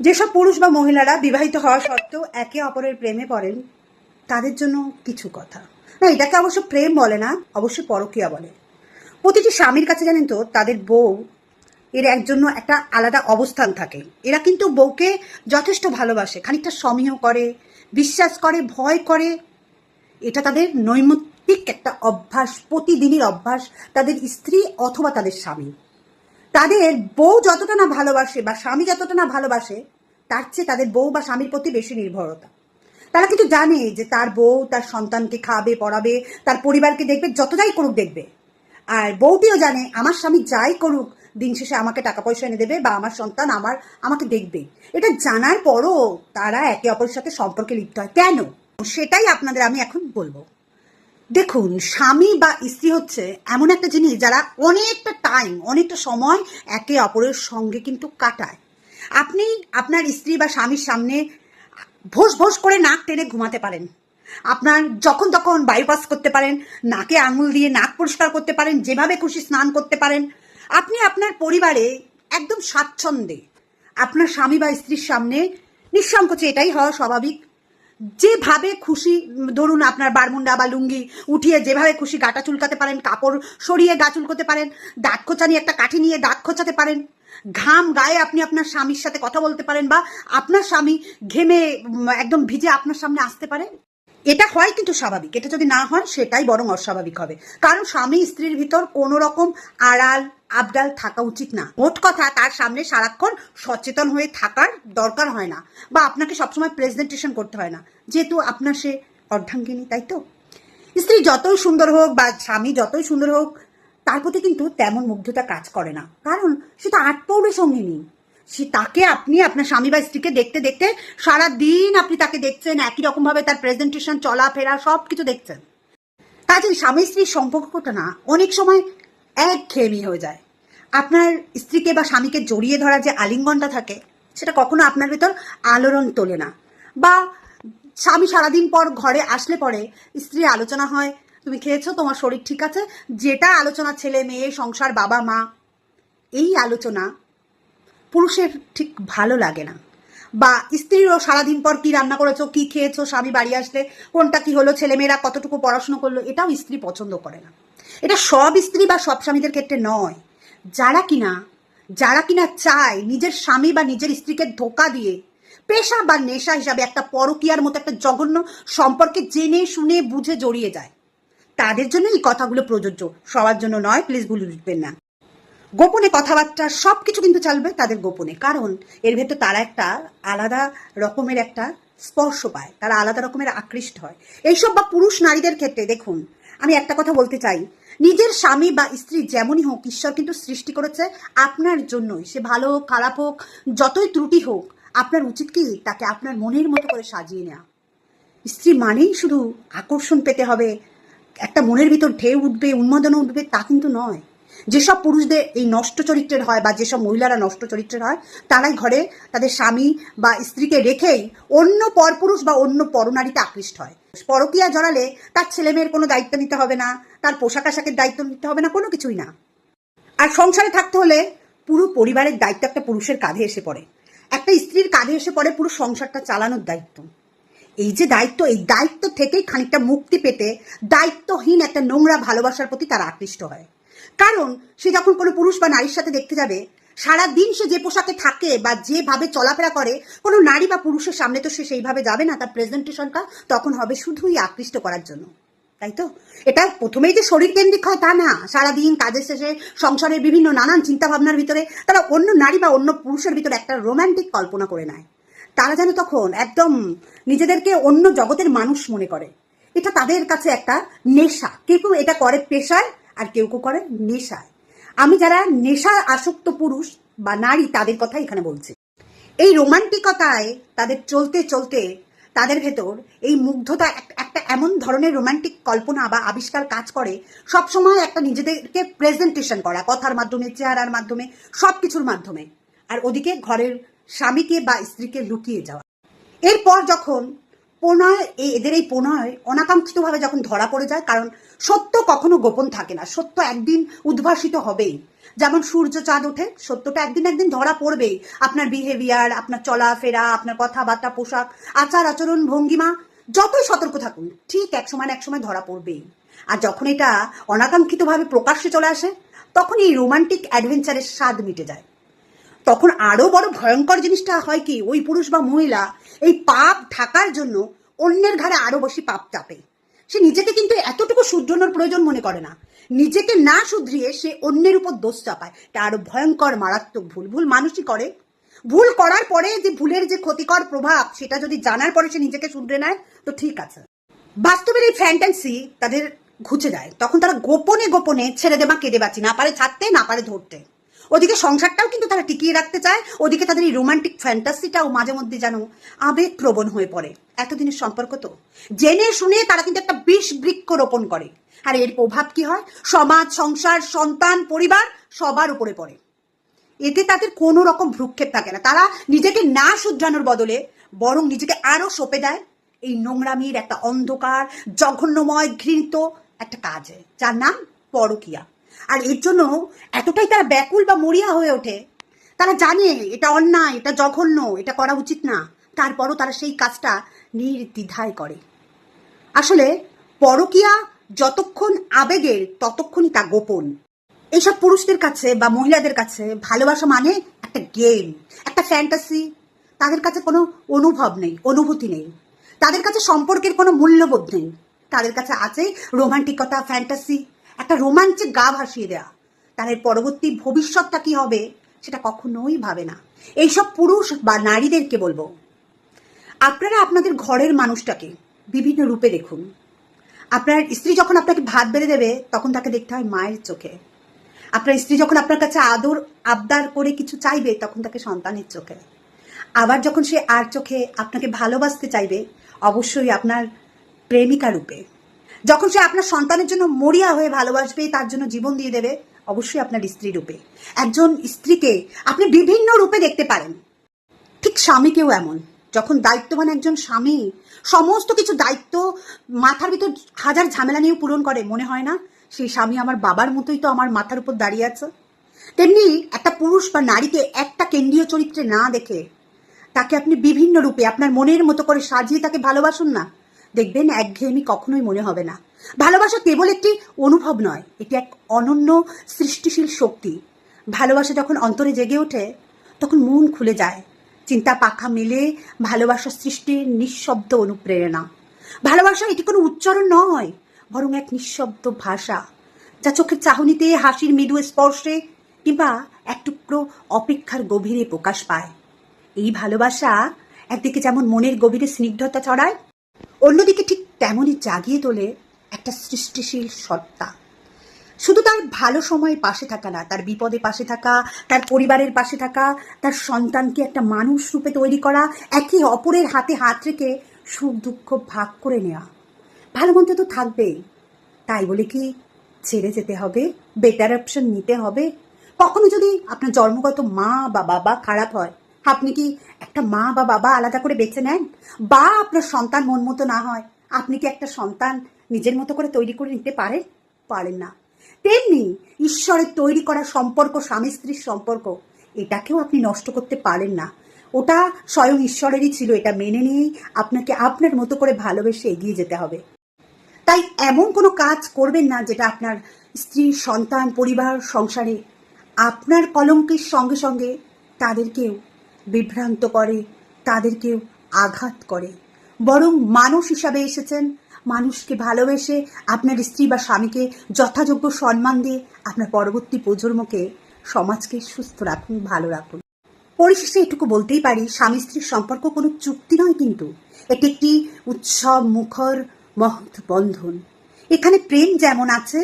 যেসব পুরুষ বা মহিলারা বিবাহিত হওয়া সত্ত্বেও একে অপরের প্রেমে পড়েন, তাদের জন্য কিছু কথা। না, এটাকে অবশ্য প্রেম বলে না অবশ্যই পরকীয়া বলে। প্রতিটি স্বামীর কাছে জানেন তো, তাদের বউ, এর এক জন্য একটা আলাদা অবস্থান থাকে। এরা কিন্তু বউকে যথেষ্ট ভালোবাসে, খানিকটা সমীহ করে, বিশ্বাস করে, ভয় করে। এটা তাদের নৈমিত্তিক একটা অভ্যাস, প্রতিদিনের অভ্যাস, তাদের স্ত্রী অথবা তাদের স্বামী। তাদের বউ যতটা না ভালোবাসে বা স্বামী যতটা না ভালোবাসে, তার চেয়ে তাদের বউ বা স্বামীর প্রতি বেশি নির্ভরতা। তারা কিন্তু জানে যে তার বউ তার সন্তানকে খাবে, পড়াবে, তার পরিবারকে দেখবে, যতটাই করুক দেখবে। আর বউটিও জানে, আমার স্বামী যাই করুক, দিন শেষে আমাকে টাকা পয়সা এনে দেবে বা আমার সন্তান আমার, আমাকে দেখবে। এটা জানার পরও তারা একে অপরের সাথে সম্পর্কে লিপ্ত হয়। কেন? সেটাই আপনাদের আমি এখন বলব। দেখুন, স্বামী বা স্ত্রী হচ্ছে এমন একটা জিনিস যারা অনেকটা টাইম অনেকটা সময় একে অপরের সঙ্গে কিন্তু কাটায়। আপনি আপনার স্ত্রী বা স্বামীর সামনে ভোস ভোস করে নাক টেনে ঘুমাতে পারেন। আপনার যখন তখন বাইপাস করতে পারেন, নাকে আঙুল দিয়ে নাক পরিষ্কার করতে পারেন, যেভাবে খুশি স্নান করতে পারেন। আপনি আপনার পরিবারে একদম স্বাচ্ছন্দ্যে আপনার স্বামী বা স্ত্রীর সামনে নিঃসংকোচে এটাই হওয়া স্বাভাবিক। যেভাবে খুশি, ধরুন আপনার বারমুন্ডা বা লুঙ্গি উঠিয়ে যেভাবে খুশি গাটা চুলকাতে পারেন, কাপড় সরিয়ে গা চুলকোতে পারেন, দাঁত খোঁচানি একটা কাঠি নিয়ে দাঁত খোঁচাতে পারেন, ঘাম গায়ে আপনি আপনার স্বামীর সাথে কথা বলতে পারেন বা আপনার স্বামী ঘেমে একদম ভিজে আপনার সামনে আসতে পারে? এটা হয় কিন্তু স্বাভাবিক। এটা যদি না হয়, সেটাই বরং অস্বাভাবিক হবে। কারণ স্বামী স্ত্রীর ভিতর কোনো রকম আড়াল, আবডাল থাকা উচিত না। মোট কথা, তার সামনে সারাক্ষণ সচেতন হয়ে থাকার দরকার হয় না। বা আপনাকে সবসময় প্রেজেন্টেশন করতে হয় না। যেহেতু আপনার সে অর্ধাঙ্গিনী, তাই তো? স্ত্রী যতই সুন্দর হোক বা স্বামী যতই সুন্দর হোক, তার প্রতি কিন্তু তেমন মুগ্ধতা কাজ করে না। কারণ সে তো আট পৌরে সঙ্গিনী। সে তাকে আপনি আপনার স্বামী বা স্ত্রীকে দেখতে দেখতে সারা দিন আপনি তাকে দেখছেন, একই রকম ভাবে তার প্রেজেন্টেশন চলাফেরা সব কিছু দেখছেন। কাজে স্বামী স্ত্রীর সম্পর্কটা না, অনেক সময় এক খেয়েমি হয়ে যায়। আপনার স্ত্রীকে বা স্বামীকে জড়িয়ে ধরা যে আলিঙ্গনটা থাকে, সেটা কখনো আপনার ভেতর আলোড়ন তোলে না। বা স্বামী সারাদিন পর ঘরে আসলে পরে স্ত্রী আলোচনা হয়, তুমি খেয়েছো, তোমার শরীর ঠিক আছে? যেটা আলোচনা ছেলে, মেয়ে, সংসার, বাবা, মা, এই আলোচনা পুরুষের ঠিক ভালো লাগে না। বা স্ত্রীরও সারাদিন পর কি রান্না করেছ, কি খেয়েছো, স্বামী বাড়ি আসলে কোনটা কি হলো, ছেলেমেয়েরা কতটুকু পড়াশুনো করল, এটাও স্ত্রী পছন্দ করে না। এটা সব স্ত্রী বা সব স্বামীদের ক্ষেত্রে নয়। যারা কিনা যারা কিনা চায় নিজের স্বামী বা নিজের স্ত্রীকে ধোকা দিয়ে পেশা বা নেশা হিসাবে একটা পরকীয়ার মতো একটা জঘন্য সম্পর্কে জেনে, শুনে, বুঝে জড়িয়ে যায়। তাদের জন্য এই কথাগুলো প্রযোজ্য। সবার জন্য নয়, প্লিজ ভুল বুঝবেন না। গোপনে কথাবার্তা সব কিছু কিন্তু চলবে তাদের গোপনে। কারণ এর ভেতর তারা একটা আলাদা রকমের একটা স্পর্শ পায়, তারা আলাদা রকমের আকৃষ্ট হয়। এইসব বা পুরুষ নারীদের ক্ষেত্রে দেখুন, আমি একটা কথা বলতে চাই। নিজের স্বামী বা স্ত্রী যেমনই হোক, ঈশ্বর কিন্তু সৃষ্টি করেছে আপনার জন্যই। সে ভালো হোক, খারাপ হোক, যতই ত্রুটি হোক, আপনার উচিত কি তাকে আপনার মনের মতো করে সাজিয়ে নেওয়া? স্ত্রী মানেই শুধু আকর্ষণ পেতে হবে, একটা মনের ভিতর ঢেউ উঠবে, উন্মাদনা উঠবে, তা কিন্তু নয়। যেসব পুরুষদের এই নষ্ট চরিত্রের হয় বা যেসব মহিলারা নষ্ট চরিত্রের হয়, তারাই ঘরে তাদের স্বামী বা স্ত্রীকে রেখেই অন্য পরপুরুষ বা অন্য পরনারীতে আকৃষ্ট হয়। পরকিয়া জড়ালে তার ছেলেমেয়ের কোনো দায়িত্ব নিতে হবে না, তার পোশাক আশাকের দায়িত্ব নিতে হবে না, কোনো কিছুই না। আর সংসারে থাকতে হলে পুরো পরিবারের দায়িত্ব একটা পুরুষের কাঁধে এসে পড়ে। একটা স্ত্রীর কাঁধে এসে পড়ে পুরো সংসারটা চালানোর দায়িত্ব। এই যে দায়িত্ব, এই দায়িত্ব থেকেই খানিকটা মুক্তি পেতে দায়িত্বহীন একটা নোংরা ভালোবাসার প্রতি তারা আকৃষ্ট হয়। কারণ সে যখন কোনো পুরুষ বা নারীর সাথে দেখতে যাবে সারা দিন সে যে পোশাকে থাকে বা যেভাবে চলাফেরা করে, কোনো নারী বা পুরুষের সামনে তো সে সেইভাবে যাবে না। তার প্রেজেন্টেশনটা তখন হবে শুধুই আকৃষ্ট করার জন্য। তাই তো? এটা প্রথমেই যে শরীর কেন্দ্রিক হয় তা না। সারাদিন কাজের শেষে, সংসারের বিভিন্ন নানান চিন্তা ভাবনার ভিতরে তারা অন্য নারী বা অন্য পুরুষের ভিতরে একটা রোমান্টিক কল্পনা করে নেয়। তারা যেন তখন একদম নিজেদেরকে অন্য জগতের মানুষ মনে করে। এটা তাদের কাছে একটা নেশা। কেউ কেউ এটা করে পেশায় আর কেউ কেউ করে নেশায়। আমি যারা নেশা আসক্ত পুরুষ বা নারী, তাদের কথা এখানে বলছি। এই রোমান্টিকতায় তাদের চলতে চলতে তাদের ভেতর এই মুগ্ধতা একটা এমন ধরনের রোমান্টিক কল্পনা বা আবিষ্কার কাজ করে সবসময় একটা নিজেদেরকে প্রেজেন্টেশন করা, কথার মাধ্যমে, চেহারার মাধ্যমে সব কিছুর মাধ্যমে। আর ওদিকে ঘরের স্বামীকে বা স্ত্রীকে লুকিয়ে যাওয়া। এরপর যখন প্রণয় এই এদের এই প্রণয় অনাকাঙ্ক্ষিতভাবে যখন ধরা পড়ে যায়, কারণ সত্য কখনো গোপন থাকে না, সত্য একদিন উদ্ভাসিত হবেই। যেমন সূর্য চাঁদ ওঠে, সত্যটা একদিন একদিন ধরা পড়বেই। আপনার বিহেভিয়ার আপনার চলাফেরা, আপনার কথাবার্তা, পোশাক, আচার, আচরণ, ভঙ্গিমা, যতই সতর্ক থাকুন, ঠিক এক সময় এক সময় ধরা পড়বেই। আর যখন এটা অনাকাঙ্ক্ষিতভাবে প্রকাশ্যে চলে আসে, তখন এই রোমান্টিক অ্যাডভেঞ্চারের স্বাদ মিটে যায়। তখন আরও বড় ভয়ঙ্কর জিনিসটা হয় কি, ওই পুরুষ বা মহিলা এই পাপ ঢাকার জন্য অন্যের ঘাড়ে আরও বেশি পাপ চাপে। সে নিজেকে কিন্তু এতটুকু শুধরানোর প্রয়োজন মনে করে না। নিজেকে না শুধরিয়ে সে অন্যের উপর দোষ চাপায়। এটা আরও ভয়ঙ্কর, মারাত্মক ভুল। ভুল মানুষই করে। ভুল করার পরে যে ভুলের যে ক্ষতিকর প্রভাব, সেটা যদি জানার পরে সে নিজেকে শুধরে নেয়, তো ঠিক আছে। বাস্তবের এই ফ্যান্টাসি তাদের ঘুচে যায়। তখন তারা গোপনে গোপনে ছেড়ে দেবা কেঁদে বাঁচি না পারে ছাড়তে, না পারে ধরতে। ওদিকে সংসারটাও কিন্তু তারা টিকিয়ে রাখতে চায়, ওদিকে তাদের এই রোমান্টিক ফ্যান্টাসিটাও মাঝে মধ্যে যেন আবেগপ্রবণ হয়ে পড়ে। এতদিনের সম্পর্ক তো। জেনে শুনে তারা কিন্তু একটা বিষ বৃক্ষ রোপণ করে। আর এর প্রভাব কি হয়? সমাজ, সংসার, সন্তান, পরিবার সবার উপরে পড়ে। এতে তাদের কোনো রকম ভ্রুক্ষেপ থাকে না। তারা নিজেকে না শুধরানোর বদলে বরং নিজেকে আরও সঁপে দেয় এই নোংরামির একটা অন্ধকার, জঘন্যময় ঘৃণিত একটা কাজে, যার নাম পরকিয়া। আর এর জন্য এতটাই তারা ব্যাকুল বা মরিয়া হয়ে ওঠে। তারা জানে এটা অন্যায়, এটা জঘন্য, এটা করা উচিত না। তারপরও তারা সেই কাজটা নির্দ্বিধায় করে। আসলে পরকিয়া যতক্ষণ আবেগের, ততক্ষণই তা গোপন। এইসব পুরুষদের কাছে বা মহিলাদের কাছে ভালোবাসা মানে একটা গেম একটা ফ্যান্টাসি তাদের কাছে কোনো অনুভব নেই, অনুভূতি নেই। তাদের কাছে সম্পর্কের কোনো মূল্যবোধ নেই। তাদের কাছে আছে রোমান্টিকতা ফ্যান্টাসি একটা রোমাঞ্চে গা ভাসিয়ে দেওয়া তাদের পরবর্তী ভবিষ্যৎটা কি হবে, সেটা কখনোই ভাবে না। এইসব পুরুষ বা নারীদেরকে বলব। আপনারা আপনাদের ঘরের মানুষটাকে বিভিন্ন রূপে দেখুন। আপনার স্ত্রী যখন আপনাকে ভাত বেড়ে দেবে, তখন তাকে দেখতে হয় মায়ের চোখে। আপনার স্ত্রী যখন আপনার কাছে আদর, আবদার করে কিছু চাইবে, তখন তাকে সন্তানের চোখে। আবার যখন সে আর চোখে আপনাকে ভালোবাসতে চাইবে, অবশ্যই আপনার প্রেমিকা রূপে। যখন সে আপনার সন্তানের জন্য মরিয়া হয়ে ভালোবাসবে, তার জন্য জীবন দিয়ে দেবে, অবশ্যই আপনার স্ত্রী রূপে। একজন স্ত্রীকে আপনি বিভিন্ন রূপে দেখতে পারেন। ঠিক স্বামীকেও এমন। যখন দায়িত্ববান একজন স্বামী সমস্ত কিছু দায়িত্ব মাথার ভিতর হাজার ঝামেলা নিয়ে পূরণ করে, মনে হয় না? সেই স্বামী আমার বাবার মতোই তো আমার মাথার উপর দাঁড়িয়ে আছে। তেমনি একটা পুরুষ বা নারীকে একটা কেন্দ্রীয় চরিত্রে না দেখে তাকে আপনি বিভিন্ন রূপে, আপনার মনের মতো করে সাজিয়ে তাকে ভালোবাসুন না? দেখবেন একঘেয়েমি কখনোই মনে হবে না। ভালোবাসা কেবল একটি অনুভব নয়, এটি এক অনন্য সৃষ্টিশীল শক্তি। ভালোবাসা যখন অন্তরে জেগে ওঠে, তখন মন খুলে যায়। চিন্তা পাখা মেলে, ভালোবাসা সৃষ্টির নিঃশব্দ অনুপ্রেরণা। ভালোবাসা এটি কোনো উচ্চারণ নয়, বরং এক নিঃশব্দ ভাষা, যা চোখের চাহনিতে, হাসির মৃদু স্পর্শে, কিংবা এক টুকরো অপেক্ষার গভীরে প্রকাশ পায়। এই ভালোবাসা একদিকে যেমন মনের গভীরে স্নিগ্ধতা ছড়ায় অন্যদিকে ঠিক তেমনই জাগিয়ে তোলে একটা সৃষ্টিশীল সত্তা। শুধু তার ভালো সময়ে পাশে থাকা না, তার বিপদে পাশে থাকা, তার পরিবারের পাশে থাকা, তার সন্তানকে একটা মানুষ রূপে তৈরি করা, একে অপরের হাতে হাত রেখে সুখ দুঃখ ভাগ করে নেওয়া। ভালো মন্দ তো থাকবেই। তাই বলে কি ছেড়ে যেতে হবে বেটার অপশন নিতে হবে? কখনো যদি আপনার জন্মগত মা বা বাবা খারাপ হয় আপনি কি একটা মা বা বাবা আলাদা করে বেছে নেন? বা আপনার সন্তান মন মতো না হয়, আপনি কি একটা সন্তান নিজের মতো করে তৈরি করে নিতে পারেন? পারেন না। তেমনি ঈশ্বরের তৈরি করা সম্পর্ক, স্বামী স্ত্রীর সম্পর্ক, এটাকেও আপনি নষ্ট করতে পারেন না। ওটা স্বয়ং ঈশ্বরেরই ছিল, এটা মেনে নিয়েই আপনাকে আপনার মতো করে ভালোবেসে এগিয়ে যেতে হবে। তাই এমন কোনো কাজ করবেন না যেটা আপনার স্ত্রী, সন্তান, পরিবার, সংসারে আপনার কলঙ্কের সঙ্গে সঙ্গে তাদেরকেও বিভ্রান্ত করে, তাদেরকেও আঘাত করে। বরং মানুষ হিসাবে এসেছেন। মানুষকে ভালোবেসে আপনার স্ত্রী বা স্বামীকে যথাযোগ্য সম্মান দিয়ে আপনার পরবর্তী প্রজন্মকে, সমাজকে সুস্থ রাখুন, ভালো রাখুন। পরিশেষে এটুকু বলতেই পারি, স্বামী স্ত্রীর সম্পর্ক কোনো চুক্তি নয় কিন্তু, এটি একটি উৎসব, মুখর, মহৎ বন্ধন। এখানে প্রেম যেমন আছে,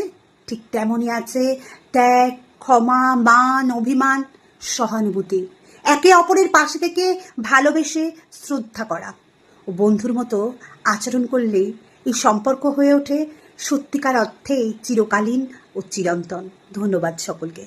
ঠিক তেমনই আছে ত্যাগ, ক্ষমা, মান, অভিমান, সহানুভূতি। একে অপরের পাশে থেকে ভালোবেসে শ্রদ্ধা করা। ও বন্ধুর মতো আচরণ করলেই এই সম্পর্ক হয়ে ওঠে সত্যিকার অর্থে চিরকালীন ও চিরন্তন। ধন্যবাদ সকলকে।